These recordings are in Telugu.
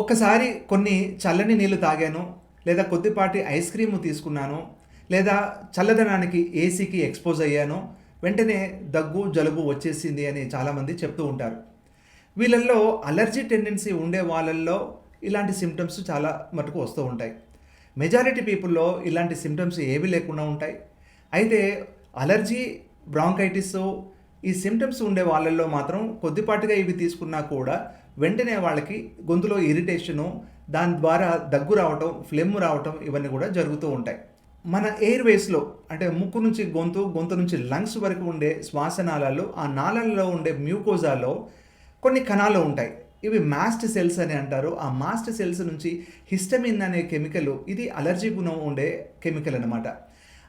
ఒక్కసారి కొన్ని చల్లని నీళ్ళు తాగాను లేదా కొద్దిపాటి ఐస్ క్రీమ్ తీసుకున్నాను లేదా చల్లదనానికి ఏసీకి ఎక్స్పోజ్ అయ్యాను వెంటనే దగ్గు జలుబు వచ్చేసింది అని చాలామంది చెప్తూ ఉంటారు. వీళ్ళల్లో అలర్జీ టెండెన్సీ ఉండే వాళ్ళల్లో ఇలాంటి సిమ్టమ్స్ చాలా మటుకు వస్తూ ఉంటాయి. మెజారిటీ పీపుల్లో ఇలాంటి సిమ్టమ్స్ ఏవి లేకుండా ఉంటాయి. అయితే అలర్జీ బ్రాంకైటిస్ ఈ సిమ్టమ్స్ ఉండే వాళ్ళల్లో మాత్రం కొద్దిపాటిగా ఇవి తీసుకున్నా కూడా వెంటనే వాళ్ళకి గొంతులో ఇరిటేషను దాని ద్వారా దగ్గు రావటం ఫ్లెమ్ రావటం ఇవన్నీ కూడా జరుగుతూ ఉంటాయి. మన ఎయిర్ వేస్లో అంటే ముక్కు నుంచి గొంతు గొంతు నుంచి లంగ్స్ వరకు ఉండే శ్వాసనాళాలు ఆ నాళాలలో ఉండే మ్యూకోజాలో కొన్ని కణాలు ఉంటాయి. ఇవి మాస్ట్ సెల్స్ అని అంటారు. ఆ మాస్ట్ సెల్స్ నుంచి హిస్టమిన్ అనే కెమికల్ ఇది అలర్జీ గుణం ఉండే కెమికల్ అనమాట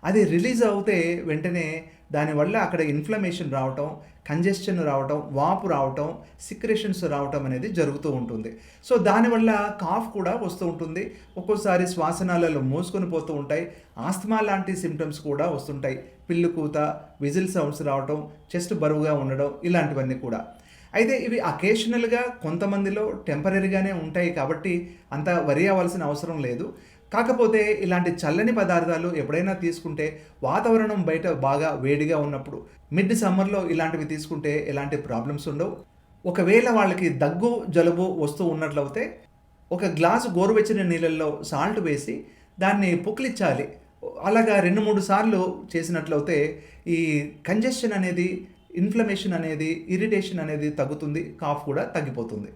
అది రిలీజ్ అవుతే వెంటనే దానివల్ల అక్కడ ఇన్ఫ్లమేషన్ రావటం కంజెషన్ రావటం వాపు రావటం సిక్రేషన్స్ రావటం అనేది జరుగుతూ ఉంటుంది. సో దానివల్ల కాఫ్ కూడా వస్తూ ఉంటుంది. ఒక్కోసారి శ్వాసనాలలో మూసుకొని పోతూ ఉంటాయి. ఆస్తమా లాంటి సిమ్టమ్స్ కూడా వస్తుంటాయి. పిల్లు కూత విజిల్ సౌండ్స్ రావటం చెస్ట్ బరువుగా ఉండడం ఇలాంటివన్నీ కూడా. అయితే ఇవి అకేషనల్గా కొంతమందిలో టెంపరీగానే ఉంటాయి కాబట్టి అంత వరి అవ్వాల్సిన అవసరం లేదు. కాకపోతే ఇలాంటి చల్లని పదార్థాలు ఎప్పుడైనా తీసుకుంటే వాతావరణం బయట బాగా వేడిగా ఉన్నప్పుడు మిడ్ సమ్మర్లో ఇలాంటివి తీసుకుంటే ఎలాంటి ప్రాబ్లమ్స్ ఉండవు. ఒకవేళ వాళ్ళకి దగ్గు జలుబు వస్తూ ఉన్నట్లయితే ఒక గ్లాసు గోరువెచ్చని నీళ్ళల్లో సాల్ట్ వేసి దాన్ని పుక్లిచ్చాలి అలాగా రెండు మూడు సార్లు చేసినట్లయితే ఈ కంజెషన్ అనేది ఇన్ఫ్లమేషన్ అనేది ఇరిటేషన్ అనేది తగ్గుతుంది కాఫ్ కూడా తగ్గిపోతుంది.